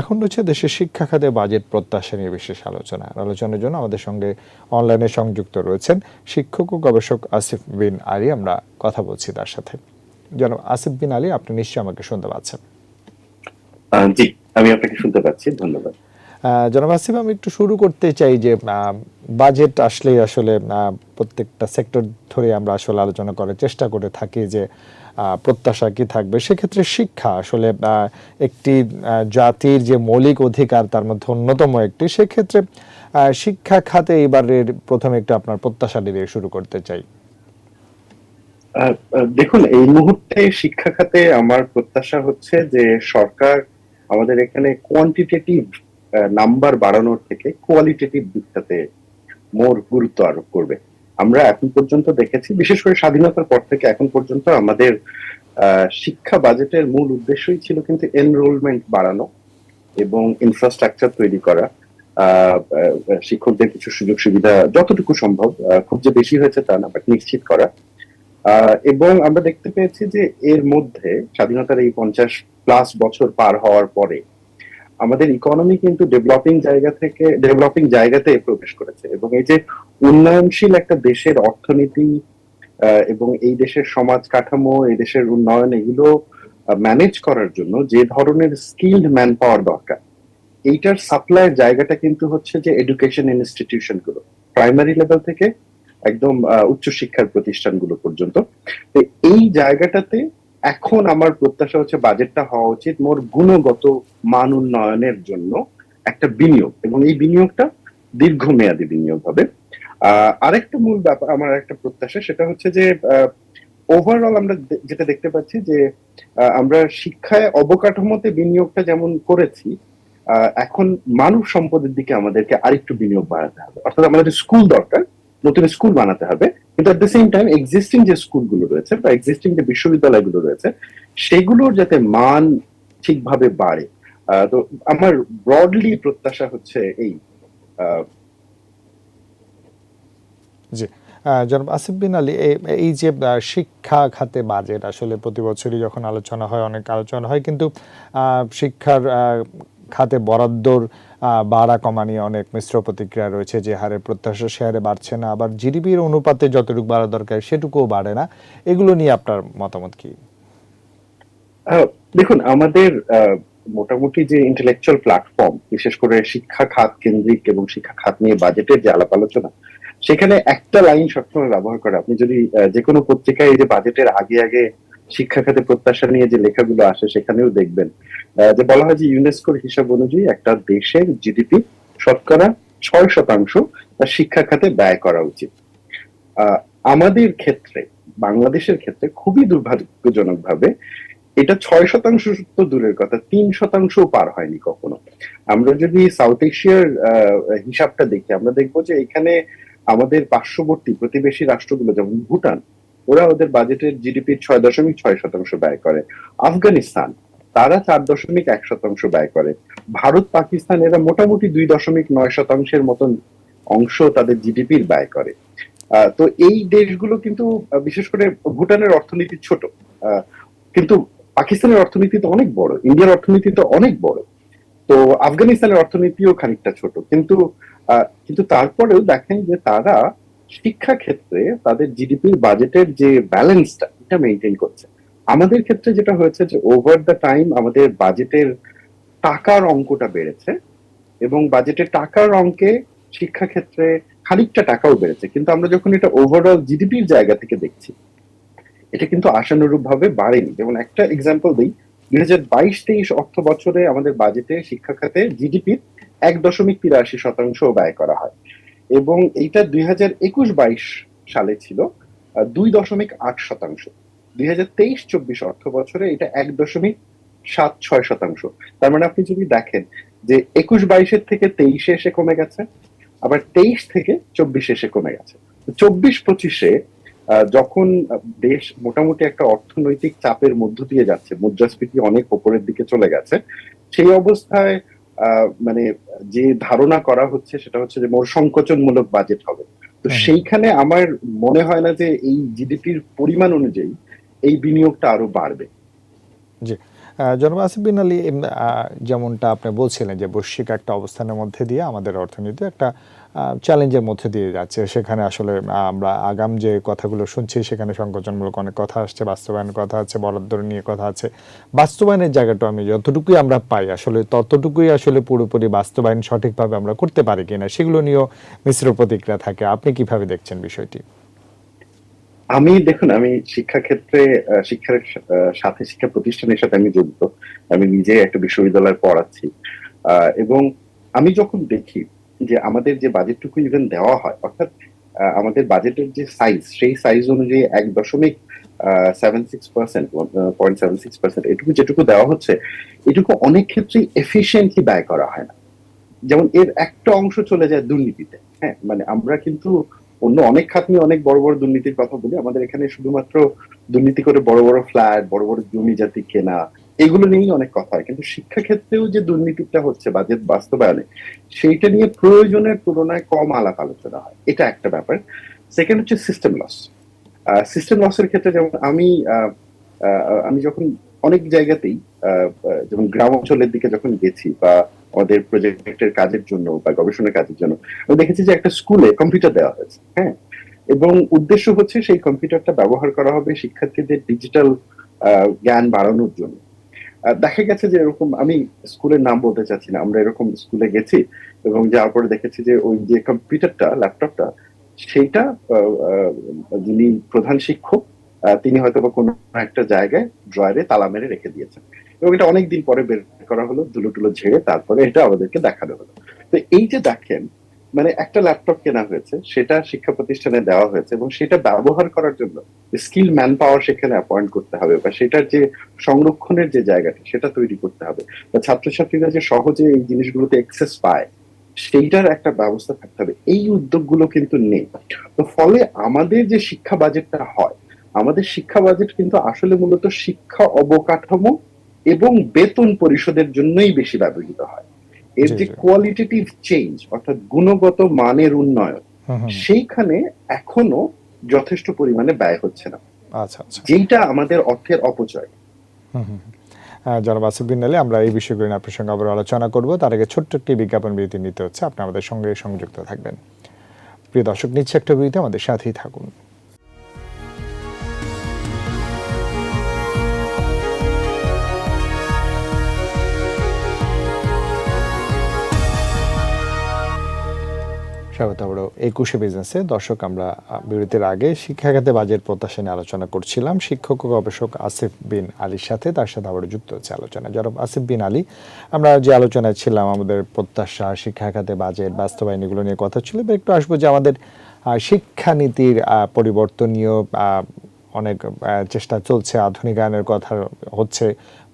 এখন হচ্ছে দেশের শিক্ষা খাতে বাজেট প্রত্যাশা নিয়ে বিশেষ আলোচনা। আলোচনার জন্য আমাদের সঙ্গে অনলাইনে সংযুক্ত রয়েছেন শিক্ষক ও গবেষক আসিফ বিন আলী। আমরা কথা বলছি তার সাথে। যেন আসিফ বিন আলী আপনি নিশ্চয়ই আমাকে শুনতে পাচ্ছেন। জি আমি আপনাকে শুনতে পাচ্ছি। ধন্যবাদ। জনাব আসিফ আমি একটু শুরু করতে চাই যে বাজেট আসলে আসলে প্রত্যেকটা সেক্টর ধরে আমরা আসলে আলোচনা করার চেষ্টা করে থাকি যে প্রত্যাশা কি থাকবে? সেক্ষেত্রে শিক্ষা আসলে একটি জাতির যে মৌলিক অধিকার তার মধ্যে অন্যতম একটি, সেক্ষেত্রে শিক্ষা খাতে এবারের প্রথমে একটু আপনার প্রত্যাশা দিয়ে শুরু করতে চাই। দেখুন, এই মুহূর্তে শিক্ষা খাতে আমার প্রত্যাশা হচ্ছে যে সরকার আমাদের এখানে কোয়ান্টিটেটিভ নাম্বার বাড়ানোর থেকে কোয়ালিটেটিভ দিকটাতে মোর গুরুত্ব আরোপ করবে। আমরা এখন পর্যন্ত দেখেছি, বিশেষ করে স্বাধীনতার পর থেকে এখন পর্যন্ত আমাদের শিক্ষা বাজেটের মূল উদ্দেশ্যই ছিল কিন্তু এনরোলমেন্ট বাড়ানো এবং ইনফ্রাস্ট্রাকচার তৈরি করা। শিক্ষকদের কিছু সুযোগ সুবিধা যতটুকু সম্ভব খুব যে বেশি হয়েছে তা না বাট নিশ্চিত করা। এবং আমরা দেখতে পেয়েছি যে এর মধ্যে স্বাধীনতার এই পঞ্চাশ প্লাস বছর পার হওয়ার পরে আমাদের ইকোনমি কিন্তু ডেভেলপিং জায়গা থেকে ডেভেলপিং জায়গাতে প্রবেশ করেছে এবং এই যে উন্নয়নশীল একটা দেশের অর্থনীতি এবং এই দেশের সমাজ কাঠামো, এই দেশের উন্নয়ন, এগুলো ম্যানেজ করার জন্য যে ধরনের স্কিল্ড ম্যান পাওয়ার দরকার, এইটার সাপ্লাইয়ের জায়গাটা কিন্তু হচ্ছে যে এডুকেশন ইনস্টিটিউশনগুলো প্রাইমারি লেভেল থেকে একদম উচ্চশিক্ষার প্রতিষ্ঠানগুলো পর্যন্ত। এই জায়গাটাতে এখন আমার প্রত্যাশা হচ্ছে বাজেটটা হওয়া উচিত মোর গুণগত মান উন্নয়নের জন্য একটা বিনিয়োগ এবং এই বিনিয়োগটা দীর্ঘমেয়াদী বিনিয়োগ হবে। আরেকটা মূল ব্যাপার, আমার একটা প্রত্যাশা সেটা হচ্ছে যে ওভারঅল আমরা যেটা দেখতে পাচ্ছি যে আমরা শিক্ষায় অবকাঠামোতে বিনিয়োগটা যেমন করেছি এখন মানব সম্পদের দিকে আমাদেরকে আরেকটু বিনিয়োগ বাড়াতে হবে। অর্থাৎ আমাদের স্কুল দরকার নতুন স্কুল বানাতে হবে, কিন্তু at the same time existing যে স্কুলগুলো রয়েছে বা এক্সিস্টিং যে বিশ্ববিদ্যালয়গুলো রয়েছে, সেগুলোর যাতে মান ঠিকভাবে বাড়ে। তো আমার ব্রডলি প্রত্যাশা হচ্ছে এই জি। জনাব আসিফ বিন আলী এই- যে শিক্ষা খাতে বাজেট, আসলে প্রতি বছরই যখন আলোচনা হয়, অনেক আলোচনা হয়, কিন্তু শিক্ষার খাতে বরাদ্দর বাড়া কমা নিয়ে অনেক মিশ্র প্রতিক্রিয়া রয়েছে যে হারে প্রত্যাশা হারে বাড়ছে না। আবার জিডিপির অনুপাতে যতটুকু বাড়া দরকার সেটুকুও বাড়ে না। এগুলো নিয়ে আপনার মতামত কি? দেখুন, আমাদের মোটামুটি যে ইন্টেলেকচুয়াল প্ল্যাটফর্ম বিশেষ করে শিক্ষা খাত কেন্দ্রিক এবং শিক্ষা খাত নিয়ে বাজেটের যে আলাপ আলোচনা, সেখানে একটা লাইন সবসময় ব্যবহার করে। আপনি যদি যে কোনো পত্রিকায় এই যে বাজেটের আগে আগে শিক্ষা খাতে প্রত্যাশা নিয়ে যে লেখাগুলো আসে সেখানেও দেখবেন যে বলা হয় যে ইউনেস্কোর হিসাব অনুযায়ী একটা দেশের জিডিপি শতকরা ছয় শতাংশ তার শিক্ষা খাতে ব্যয় করা উচিত। আমাদের ক্ষেত্রে, বাংলাদেশের ক্ষেত্রে খুবই দুর্ভাগ্যজনক ভাবে এটা ছয় শতাংশ তো দূরের কথা, তিন শতাংশ পার হয়নি কখনো। আমরা যদি সাউথ এশিয়ার হিসাবটা দেখি, আমরা দেখব যে এখানে আমাদের পার্শ্ববর্তী প্রতিবেশী রাষ্ট্রগুলো যেমন ভুটান ওরা ওদের বাজেটের জিডিপির ছয় দশমিক ছয় শতাংশ ব্যয় করে। আফগানিস্তান, তারা চার দশমিক এক শতাংশ ব্যয় করে। ভারত, পাকিস্তান, এরা মোটামুটি দুই দশমিক নয় শতাংশের মতন অংশ তাদের জিডিপির ব্যয় করে। তো এই দেশগুলো কিন্তু বিশেষ করে ভুটানের অর্থনীতি ছোট। কিন্তু পাকিস্তানের অর্থনীতি তো অনেক বড়, ইন্ডিয়ার অর্থনীতি তো অনেক বড়। তো আফগানিস্তানের অর্থনীতিও খানিকটা ছোট। কিন্তু কিন্তু তারপরেও দেখেন যে তারা শিক্ষা ক্ষেত্রে তাদের জিডিপির বাজেটের যে ব্যালেন্সটা, এটা মেনটেন করছে। আমাদের ক্ষেত্রে যেটা হয়েছে যে ওভার দ্য টাইম আমাদের বাজেটের টাকার অঙ্কটা বেড়েছে এবং বাজেটের টাকার অঙ্কে শিক্ষা ক্ষেত্রে খানিকটা টাকাও বেড়েছে। কিন্তু আমরা যখন এটা ওভারঅল জিডিপির জায়গা থেকে দেখছি, এটা কিন্তু আশানুরূপ ভাবে বাড়েনি। যেমন একটা এক্সাম্পল দিই, দুই হাজার বাইশ তেইশ অর্থ বছরে আমাদের বাজেটে শিক্ষা খাতে জিডিপির এক দশমিক তিরাশি শতাংশ ব্যয় করা হয়। এবং এইটা দুই হাজার একুশ বাইশ সালে ছিল দুই দশমিক আট শতাংশ। দুই হাজার তেইশ চব্বিশ অর্থ বছরে এটা এক দশমিক সাত ছয় শতাংশ। তার মানে আপনি যদি দেখেন যে একুশ বাইশের থেকে তেইশে এসে কমে গেছে, আবার তেইশ থেকে চব্বিশে এসে কমে গেছে। চব্বিশ পঁচিশে যখন দেশ মোটামুটি একটা অর্থনৈতিক চাপের মধ্য দিয়ে যাচ্ছে, মুদ্রাস্ফীতি অনেক ওপরের দিকে চলে গেছে, সেই অবস্থায় মানে যে ধারণা করা হচ্ছে সেটা হচ্ছে যে মোর সংকোচনমূলক বাজেট হবে। তো সেইখানে আমার মনে হয় না যে এই জিডিপির পরিমাণ অনুযায়ী এই বিনিয়োগটা আরও বাড়বে। আহ, জনাব আসিফ বিন আলী যেমনটা আপনি বলছিলেন যে বৈশ্বিক একটা অবস্থানের মধ্যে দিয়ে আমাদের অর্থনীতি একটা চ্যালেঞ্জের মধ্যে দিয়ে যাচ্ছে। সেখানে আসলে আমরা আগাম যে কথাগুলো শুনছি, সেখানে সংকোচনমূলক অনেক কথা আসছে, বাস্তবায়নের কথা আছে বরাদ্দ নিয়ে কথা আছে। বাস্তবায়নের জায়গাটা আমি যতটুকুই আমরা পাই, আসলে ততটুকুই আসলে পুরোপুরি বাস্তবায়ন সঠিকভাবে আমরা করতে পারি কিনা, সেগুলো নিয়েও মিশ্র প্রতিক্রিয়া থাকে। আপনি কীভাবে দেখছেন বিষয়টি? আমি, দেখুন, আমি শিক্ষা ক্ষেত্রে শিক্ষার সাথে শিক্ষা প্রতিষ্ঠানের সাথে আমি জড়িত আমি নিজে একটা বিশ্ববিদ্যালয়ে পড়াচ্ছি। এবং আমি যখন দেখি যে আমাদের যে বাজেটটুকু ইভেন দেওয়া হয়, অর্থাৎ আমাদের বাজেটের যে সাইজ সেই সাইজ অনুযায়ী এক দশমিক seven six percent point seven six percent এটুকু যেটুকু দেওয়া হচ্ছে, এটুকু অনেক ক্ষেত্রেই এফিসিয়েন্টলি ব্যয় করা হয় না। যেমন এর একটা অংশ চলে যায় দুর্নীতিতে হ্যাঁ? মানে আমরা কিন্তু অন্য অনেক খাত নিয়ে অনেক বড় বড় দুর্নীতির কথা বলি, আমাদের এখানে শুধুমাত্র দুর্নীতি করে বড় বড় ফ্ল্যাট বড় বড় জমি জাতি কেনা এগুলো নিয়েই অনেক কথা হয়। কিন্তু শিক্ষা ক্ষেত্রেও যে দুর্নীতিটা হচ্ছে বাজেট বাস্তবায়নে, সেইটা নিয়ে প্রয়োজনের তুলনায় কম আলাপ আলোচনা হয়। এটা একটা ব্যাপার। সেকেন্ড হচ্ছে সিস্টেম লস সিস্টেম লসের ক্ষেত্রে যেমন আমি আমি যখন অনেক জায়গাতেই যেমন গ্রাম অঞ্চলের দিকে যখন গেছি বা আমাদের প্রজেক্টের কাজের জন্য বা গবেষণার কাজের জন্য, আমি দেখেছি যে একটা স্কুলে কম্পিউটার দেওয়া হয়েছে হ্যাঁ? এবং উদ্দেশ্য হচ্ছে সেই কম্পিউটারটা ব্যবহার করা হবে শিক্ষার্থীদের ডিজিটাল জ্ঞান বাড়ানোর জন্য। দেখা গেছে যে এরকম আমি স্কুলের নাম বলতে চাচ্ছি না, আমরা এরকম স্কুলে গেছি এবং যাওয়ার পরে দেখেছি যে ওই যে কম্পিউটারটা, ল্যাপটপটা, সেইটা যিনি প্রধান শিক্ষক তিনি হয়তো বা কোনো একটা জায়গায় ড্রয়ারে তালা মেরে রেখে দিয়েছেন। এবং এটা অনেকদিন পরে বের করা হলো, ধুলো টুলো ঝেড়ে তারপরে এটা আমাদেরকে দেখানো হলো। তো এই যে দেখেন মানে একটা ল্যাপটপ কেনা হয়েছে, সেটা শিক্ষা প্রতিষ্ঠানে দেওয়া হয়েছে এবং সেটা ব্যবহার করার জন্য স্কিল ম্যান পাওয়ার সেখানে অ্যাপয়েন্ট করতে হবে বা সেটার যে সংরক্ষণের যে জায়গাটা, সেটা তৈরি করতে হবে। বা ছাত্রছাত্রীরা যে সহজে এই জিনিসগুলোতে এক্সেস পায়, সেইটার একটা ব্যবস্থা থাকতে হবে। এই উদ্যোগগুলো কিন্তু নেই। তো ফলে আমাদের যে শিক্ষা বাজেটটা হয়, আমাদের শিক্ষা বাজেট কিন্তু আসলে মূলত শিক্ষা অবকাঠামো এবং বেতন পরিশোধের জন্যই বেশি ব্যবহৃত হয়। এর যে। কোয়ালিটেটিভ চেঞ্জ অর্থাৎ গুণগত মানের উন্নয়ন সেইখানে এখনও যথেষ্ট পরিমাণে ব্যয় হচ্ছে না। আচ্ছা আচ্ছা। যেইটা আমাদের অর্থের অপচয়। জনাব আসিফ আলী আমরা এই বিষয়গুলো নিয়ে আপনার সঙ্গে আবার আলোচনা করব। তার আগে ছোট্ট একটি বিজ্ঞাপন বিরতি নিতে হচ্ছে। আপনি আমাদের সঙ্গে সংযুক্ত থাকবেন। প্রিয় দর্শক নিচ্ছে একটা বিরতি আমাদের সাথেই থাকুন। স্বাগত আমরা একুশে বিজনেসে। দর্শক, আমরা বিরতির আগে শিক্ষাখাতে বাজেট প্রত্যাশা নিয়ে আলোচনা করছিলাম। শিক্ষক ও গবেষক আসিফ বিন আলীর সাথে। তার সাথে আবারও যুক্ত হচ্ছে আলোচনা যারা আসিফ বিন আলী। আমরা যে আলোচনায় ছিলাম, আমাদের প্রত্যাশা, শিক্ষাখাতে বাজেট বাস্তবায়ন এগুলো নিয়ে কথা ছিল। একটু আসব যে আমাদের শিক্ষানীতির পরিবর্তনীয় অনেক চেষ্টা চলছে আধুনিকায়নের কথা হচ্ছে,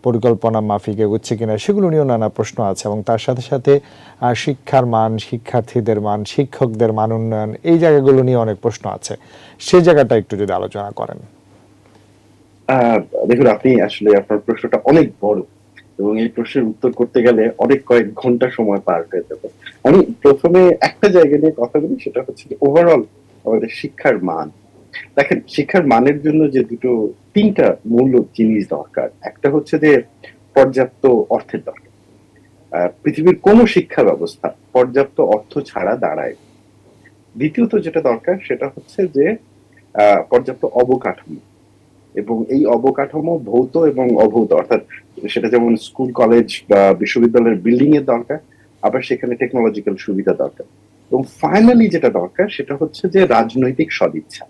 পরিকল্পনা মাফিক এগোচ্ছে কিনা, সেগুলো নিয়েও নানা প্রশ্ন আছে এবং তার সাথে সাথে শিক্ষার মান, শিক্ষার্থীদের মান, শিক্ষকদের মান উন্নয়ন, এই জায়গাগুলো নিয়ে অনেক প্রশ্ন আছে। সেই জায়গাটা একটু যদি আলোচনা করেন। দেখুন, আপনি আসলে আপনার প্রশ্নটা অনেক বড় এবং এই প্রশ্নের উত্তর করতে গেলে অনেক কয়েক ঘণ্টা সময় পার হয়ে যাবে। আমি প্রথমে একটা জায়গা নিয়ে কথা বলি, সেটা হচ্ছে ওভারঅল আমাদের শিক্ষার মান। দেখেন, শিক্ষার মানের জন্য যে দুটো, তিনটা মূল জিনিস দরকার। একটা হচ্ছে যে পর্যাপ্ত অর্থের দরকার। পৃথিবীর কোন শিক্ষা ব্যবস্থা পর্যাপ্ত অর্থ ছাড়া দাঁড়ায় দ্বিতীয়ত যেটা দরকার, সেটা হচ্ছে যে পর্যাপ্ত অবকাঠামো। এবং এই অবকাঠামো ভৌত এবং অভৌত, অর্থাৎ সেটা যেমন স্কুল, কলেজ বা বিশ্ববিদ্যালয়ের বিল্ডিং এর দরকার, আবার সেখানে টেকনোলজিক্যাল সুবিধা দরকার। এবং ফাইনালি যেটা দরকার, সেটা হচ্ছে যে রাজনৈতিক সদিচ্ছা।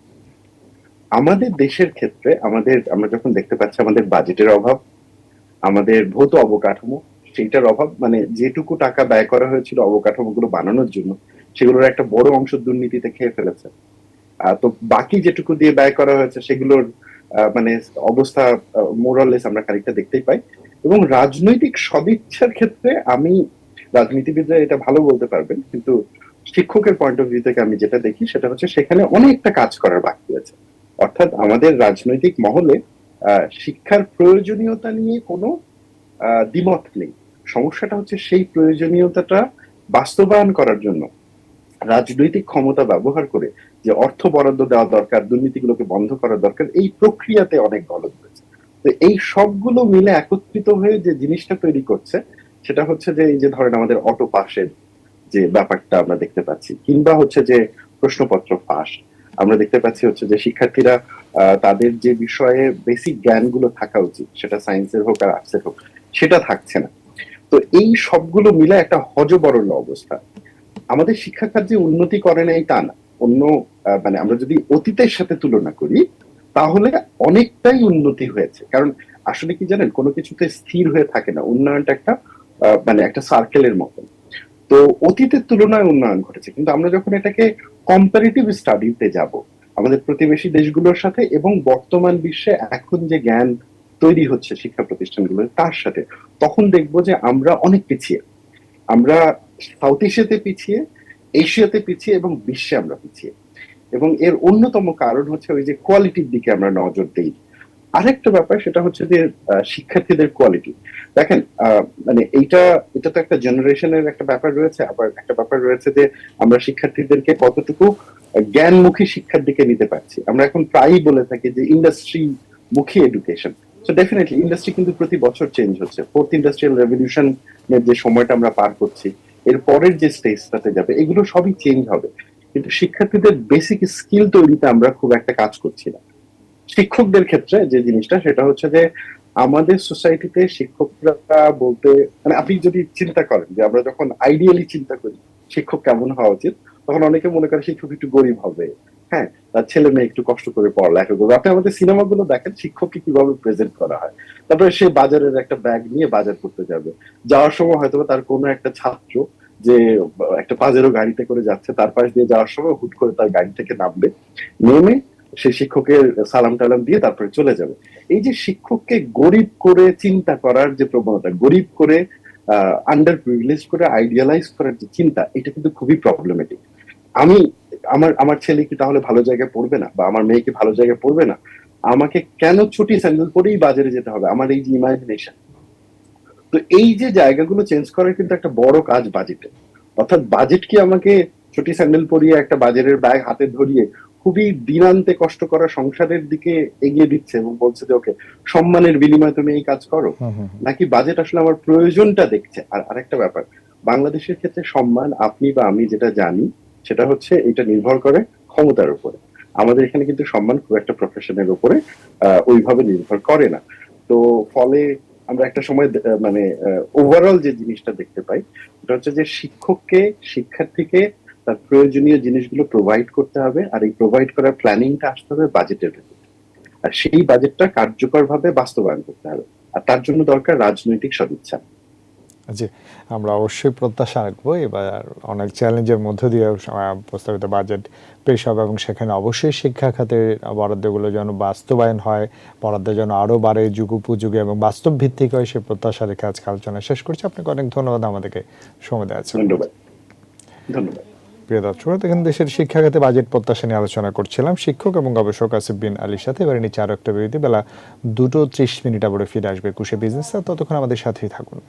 আমাদের দেশের ক্ষেত্রে আমাদের, আমরা যখন দেখতে পাচ্ছি আমাদের বাজেটের অভাব, আমাদের ভৌত অবকাঠামো, সেইটার অভাব মানে যেটুকু টাকা ব্যয় করা হয়েছিল অবকাঠামোগুলো বানানোর জন্য, সেগুলোর একটা বড় অংশ দুর্নীতিতে খেয়ে ফেলেছে। তো বাকি যেটুকু দিয়ে ব্যয় করা হয়েছে, সেগুলোর মানে অবস্থা মোরালেস আমরা খানিকটা দেখতেই পাই। এবং রাজনৈতিক সদিচ্ছার ক্ষেত্রে আমি, রাজনীতিবিদরা এটা ভালো বলতে পারবেন, কিন্তু শিক্ষকের পয়েন্ট অফ ভিউ থেকে আমি যেটা দেখি, সেটা হচ্ছে সেখানে অনেকটা কাজ করার বাকি আছে। অর্থাৎ আমাদের রাজনৈতিক মহলে শিক্ষার প্রয়োজনীয়তা নিয়ে কোনো দ্বিমত নেই। সমস্যাটা হচ্ছে সেই প্রয়োজনীয়তাটা বাস্তবায়ন করার জন্য রাজনৈতিক ক্ষমতা ব্যবহার করে যে অর্থ বরাদ্দ দেওয়া দরকার, দুর্নীতিগুলোকে বন্ধ করা দরকার, এই প্রক্রিয়াতে অনেক গলত হয়েছে তো এই সবগুলো মিলে একত্রিত হয়ে যে জিনিসটা তৈরি করছে, সেটা হচ্ছে যে এই যে ধরেন আমাদের অটো পাসের যে ব্যাপারটা আমরা দেখতে পাচ্ছি, কিংবা হচ্ছে যে প্রশ্নপত্র ফাঁস আমরা দেখতে পাচ্ছি হচ্ছে যে শিক্ষার্থীরা তাদের যে বিষয়ে বেসিক জ্ঞানগুলো থাকা উচিত, সেটা সায়েন্সের হোক আর আর্টসের হোক, সেটা থাকছে না। তো এই সবগুলো মিলে একটা হজবরল অবস্থা। আমাদের শিক্ষা যে উন্নতি করে নাই তা না। অন্য মানে আমরা যদি অতীতের সাথে তুলনা করি, তাহলে অনেকটাই উন্নতি হয়েছে। কারণ আসলে কি জানেন, কোনো কিছুতে স্থির হয়ে থাকে না। উন্নয়নটা একটা মানে একটা সার্কেলের মতন। তো অতীতের তুলনায় উন্নয়ন ঘটেছে। কিন্তু আমরা যখন এটাকে কম্পারেটিভ স্টাডিতে যাব। আমাদের প্রতিবেশী দেশগুলোর সাথে এবং বর্তমান বিশ্বে এখন যে জ্ঞান তৈরি হচ্ছে শিক্ষা প্রতিষ্ঠানগুলো তার সাথে। তখন দেখব যে আমরা অনেক পিছিয়ে। আমরা সাউথ এশিয়াতে পিছিয়ে এশিয়াতে পিছিয়ে এবং বিশ্বে আমরা পিছিয়ে। এবং এর অন্যতম কারণ হচ্ছে ওই যে কোয়ালিটির দিকে আমরা নজর দেই। আরেকটা ব্যাপার সেটা হচ্ছে যে শিক্ষার্থীদের কোয়ালিটি দেখেন মানে এইটা, এটা তো একটা জেনারেশনের একটা ব্যাপার রয়েছে, আবার একটা ব্যাপার রয়েছে যে, আমরা শিক্ষার্থীদেরকে কতটুকু জ্ঞানমুখী শিক্ষার দিকে নিতে পারছি। আমরা এখন প্রায়ই বলে থাকি যে ইন্ডাস্ট্রি মুখী এডুকেশন সো ডেফিনেটলি ইন্ডাস্ট্রি কিন্তু প্রতি বছর চেঞ্জ হচ্ছে। ফোর্থ ইন্ডাস্ট্রিয়াল রেভলিউশন যে সময়টা আমরা পার করছি, এর পরের যে স্টেজটাতে যাবে, এগুলো সবই চেঞ্জ হবে। কিন্তু শিক্ষার্থীদের বেসিক স্কিল তৈরিতে আমরা খুব একটা কাজ করছি না। শিক্ষকদের ক্ষেত্রে যে জিনিসটা, সেটা হচ্ছে যে আমাদের সোসাইটিতে শিক্ষকরা বলতে মানে আপনি যদি চিন্তা করেন যে আমরা যখন আইডিয়ালি চিন্তা করি, শিক্ষক কেমন হওয়া উচিত? তখন অনেকে মনে করে শিক্ষক একটু গরিব হবে। হ্যাঁ তার ছেলে মেয়ে একটু কষ্ট করে পড়ালেখা করবে। আপনি আমাদের সিনেমাগুলো দেখেন, শিক্ষককে কীভাবে প্রেজেন্ট করা হয়। তারপরে সে বাজারের একটা ব্যাগ নিয়ে বাজার করতে যাবে। যাওয়ার সময় হয়তো তার কোনো একটা ছাত্র যে একটা পাজেরও গাড়িতে করে যাচ্ছে, তার পাশ দিয়ে যাওয়ার সময় হুট করে তার গাড়ি থেকে নামবে, নেমে সে শিক্ষকের সালাম টালাম দিয়ে তারপরে চলে যাবে। এই যে শিক্ষককে গরিব করে চিন্তা করার যে প্রবণতা, গরিব করে আন্ডার প্রিভিলেজ করে আইডিয়ালাইজ করার যে চিন্তা, এটা কিন্তু খুবই প্রবলেমেটিক আমি, আমার আমার ছেলে কি তাহলে ভালো জায়গায় পড়বে না? বা আমার মেয়ে কি ভালো জায়গায় পড়বে না? আমাকে কেন ছুটি স্যান্ডেল পরেই বাজারে যেতে হবে? আমার এই যে ইমাজিনেশন তো এই যে জায়গাগুলো চেঞ্জ করার কিন্তু একটা বড় কাজ বাজেটে অর্থাৎ বাজেট কি আমাকে ছুটি স্যান্ডেল পরিয়ে একটা বাজারের ব্যাগ হাতে ধরিয়ে খুবই দিনান্তে কষ্ট করা সংসারের দিকে এগিয়ে দিচ্ছে এবং বলছে যে ওকে সম্মানের বিনিময়ে তুমি এই কাজ করো। নাকি বাজেট আসলে আমার প্রয়োজনটা দেখছে? আর আরেকটা ব্যাপার বাংলাদেশের ক্ষেত্রে সম্মান আপনি বা আমি যেটা জানি সেটা হচ্ছে এটা নির্ভর করে ক্ষমতার উপরে। আমাদের এখানে কিন্তু সম্মান খুব একটা প্রফেশনের উপরে আহ, ওইভাবে নির্ভর করে না। তো ফলে আমরা একটা সময় মানে ওভারঅল যে জিনিসটা দেখতে পাই সেটা হচ্ছে যে শিক্ষককে শিক্ষার্থীকে তার প্রয়োজনীয় জিনিসগুলো প্রোভাইড করতে হবে আর এই প্রোভাইড করার প্ল্যানিংটা আসতে হবে বাজেটের ভেতর আর সেই বাজেটটা কার্যকরভাবে বাস্তবায়ন করতে হবে। আর তার জন্য দরকার রাজনৈতিক সদিচ্ছা। জি আমরা অবশ্যই প্রত্যাশা রাখব। এবার অনেক চ্যালেঞ্জের মধ্য দিয়ে প্রস্তাবিত বাজেট পেশ হবে এবং সেখানে অবশ্যই শিক্ষা খাতের বরাদ্দগুলো যেন বাস্তবায়ন হয় বরাদ্দ যেন আরও বাড়ে যুগ যুগোপযোগী এবং বাস্তব ভিত্তিক হয় সে প্রত্যাশা রেখে আজকে আলোচনা শেষ করছি। আপনাকে অনেক ধন্যবাদ আমাদেরকে সময় দেওয়ার জন্য। ধন্যবাদ। ধন্যবাদ। প্রিয় দর্শক এখন দেশের শিক্ষা খাতে বাজেট প্রত্যাশা নিয়ে আলোচনা করছিলাম। শিক্ষক এবং গবেষক আসিফ বিন আলীর সাথে। এবারে নিচে আরও একটা বিরতি, বেলা দুটো ত্রিশ মিনিট আবার ফিরে আসবে কুশে বিজনেস। ততক্ষণ আমাদের সাথেই থাকুন।